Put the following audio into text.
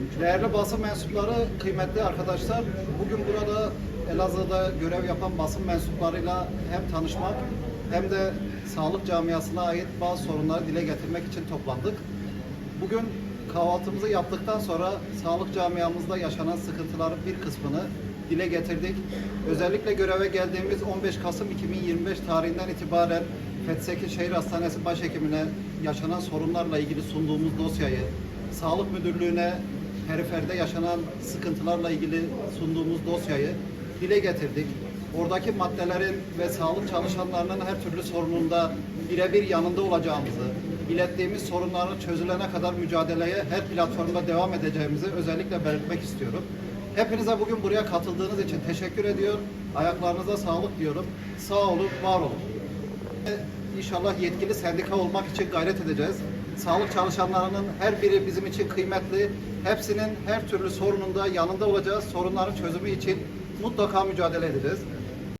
Değerli basın mensupları, kıymetli arkadaşlar, bugün burada Elazığ'da görev yapan basın mensuplarıyla hem tanışmak hem de sağlık camiasına ait bazı sorunları dile getirmek için toplandık. Bugün kahvaltımızı yaptıktan sonra sağlık camiamızda yaşanan sıkıntıların bir kısmını dile getirdik. Özellikle göreve geldiğimiz 15 Kasım 2025 tarihinden itibaren Fethseki Şehir Hastanesi Başhekimine yaşanan sorunlarla ilgili sunduğumuz dosyayı, Sağlık Müdürlüğü'ne periferde yaşanan sıkıntılarla ilgili sunduğumuz dosyayı dile getirdik. Oradaki maddelerin ve sağlık çalışanlarının her türlü sorununda birebir yanında olacağımızı, ilettiğimiz sorunların çözülene kadar mücadeleye her platformda devam edeceğimizi özellikle belirtmek istiyorum. Hepinize bugün buraya katıldığınız için teşekkür ediyor. Ayaklarınıza sağlık diyorum. Sağ olun, var olun. İnşallah yetkili sendika olmak için gayret edeceğiz. Sağlık çalışanlarının her biri bizim için kıymetli. Hepsinin her türlü sorununda yanında olacağız. Sorunların çözümü için mutlaka mücadele edeceğiz.